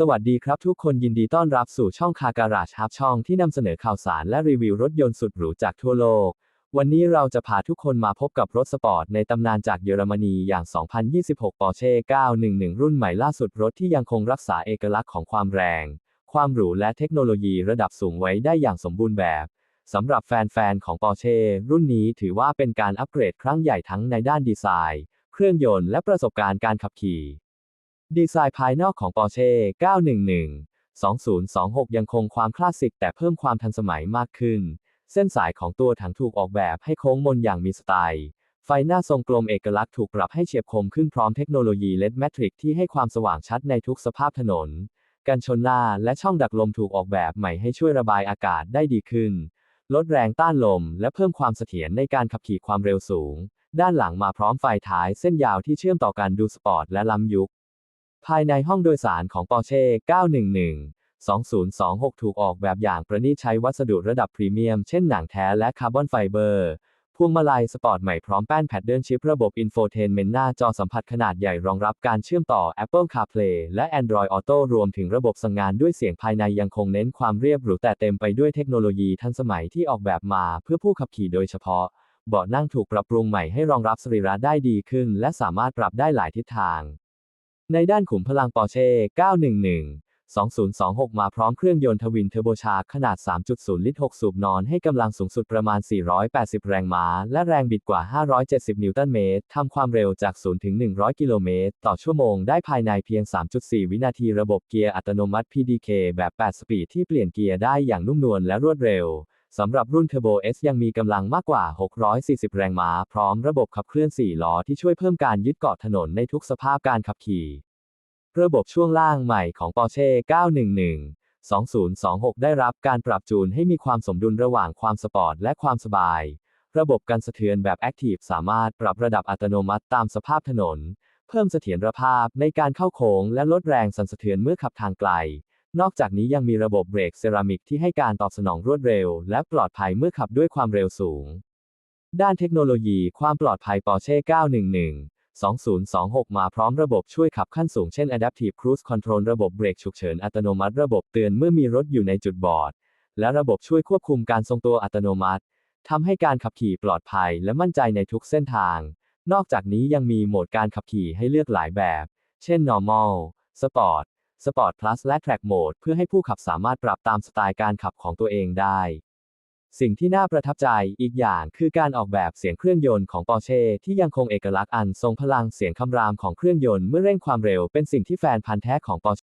สวัสดีครับทุกคนยินดีต้อนรับสู่ช่องคาการาชฮับช่องที่นำเสนอข่าวสารและรีวิวรถยนต์สุดหรูจากทั่วโลก วันนี้เราจะพาทุกคนมาพบกับรถสปอร์ตในตำนานจากเยอรมนีอย่าง 2026 Porsche 911 รุ่นใหม่ล่าสุดรถที่ยังคงรักษาเอกลักษณ์ของความแรง ความหรูและเทคโนโลยีระดับสูงไว้ได้อย่างสมบูรณ์แบบสำหรับแฟนๆของ Porsche รุ่นนี้ถือว่าเป็นการอัปเกรดครั้งใหญ่ทั้งในด้านดีไซน์ เครื่องยนต์และประสบการณ์การขับขี่ ดีไซน์ภายนอกของ Porsche 911 2026 ยังคงความคลาสสิกแต่เพิ่มความทันสมัยมากขึ้น เส้นสายของตัวถังถูกออกแบบให้โค้งมนอย่างมีสไตล์ ไฟหน้าทรงกลมเอกลักษณ์ถูกปรับให้เฉียบคมขึ้นพร้อมเทคโนโลยี LED Matrix ที่ให้ความสว่างชัดในทุกสภาพถนน กันชนหน้าและช่องดักลมถูกออกแบบใหม่ให้ช่วยระบายอากาศได้ดีขึ้น ลดแรงต้านลม และเพิ่มความเสถียรในการขับขี่ความเร็วสูง ด้านหลังมาพร้อมไฟท้ายเส้นยาวที่เชื่อมต่อกันดูสปอร์ตและล้ำยุค ภายในห้องโดยสารของ Porsche 911 2026 ถูกออกแบบอย่างประณีตใช้วัสดุระดับพรีเมียม เช่นหนังแท้และคาร์บอนไฟเบอร์พวงมาลัยสปอร์ตใหม่พร้อมแป้นแพดเดิลชิประบบอินโฟเทนเมนต์หน้าจอสัมผัสขนาดใหญ่รองรับการเชื่อมต่อ Apple CarPlay และ Android Auto รวมถึงระบบสั่งงานด้วยเสียงภายในยังคงเน้นความเรียบหรูแต่เต็มไปด้วยเทคโนโลยีทันสมัยที่ออกแบบมาเพื่อผู้ขับขี่โดยเฉพาะ เบาะนั่งถูกปรับปรุงใหม่ให้รองรับสรีระได้ดีขึ้น และสามารถปรับได้หลายทิศทาง ในด้านขุมพลัง Porsche 911 2026 มาพร้อมเครื่องยนต์ทวินเทอร์โบชาร์ขนาด 3.0 ลิตร 6 สูบนอนให้กำลังสูงสุดประมาณ 480 แรงม้า และแรงบิดกว่า 570 นิวตันเมตร ทำความเร็วจาก 0 ถึง 100 กิโลเมตร ต่อชั่วโมงได้ภายในเพียง 3.4 วินาทีระบบเกียร์อัตโนมัติ PDK แบบ 8 สปีดที่เปลี่ยนเกียร์ได้อย่างนุ่มนวลและรวดเร็ว สำหรับรุ่น Turbo S ยังมีกำลังมากกว่า 640 แรงม้า พร้อมระบบขับเคลื่อน 4 ล้อที่ช่วยเพิ่มการยึดเกาะถนนในทุกสภาพการขับขี่ ระบบช่วงล่างใหม่ของ Porsche 911 2026 ได้รับการปรับจูนให้มีความสมดุลระหว่างความสปอร์ตและความสบาย ระบบกันสะเทือนแบบ Active สามารถปรับระดับอัตโนมัติตามสภาพถนน เพิ่มเสถียรภาพในการเข้าโค้งและลดแรงสั่นสะเทือนเมื่อขับทางไกล นอกจากนี้ยังมีระบบเบรกเซรามิกที่ให้การตอบสนองรวดเร็ว และปลอดภัยเมื่อขับด้วยความเร็วสูง ด้านเทคโนโลยีความปลอดภัย Porsche 911 2026 มาพร้อมระบบช่วยขับขั้นสูงเช่น Adaptive Cruise Control ระบบเบรกฉุกเฉินอัตโนมัติ ระบบเตือนเมื่อมีรถอยู่ในจุดบอด และระบบช่วยควบคุมการทรงตัวอัตโนมัติทำให้การขับขี่ปลอดภัยและมั่นใจในทุกเส้นทาง นอกจากนี้ยังมีโหมดการขับขี่ให้เลือกหลายแบบ เช่น Normal Sport Sport Plus และ Track Mode เพื่อให้ผู้ขับสามารถปรับตามสไตล์การขับของตัวเองได้ สิ่งที่น่าประทับใจอีกอย่างคือการออกแบบเสียงเครื่องยนต์ของปอร์เช่ที่ยังคงเอกลักษณ์อันทรงพลังเสียงคำรามของเครื่องยนต์เมื่อเร่งความเร็วเป็นสิ่งที่แฟนพันธุ์แท้ของปอร์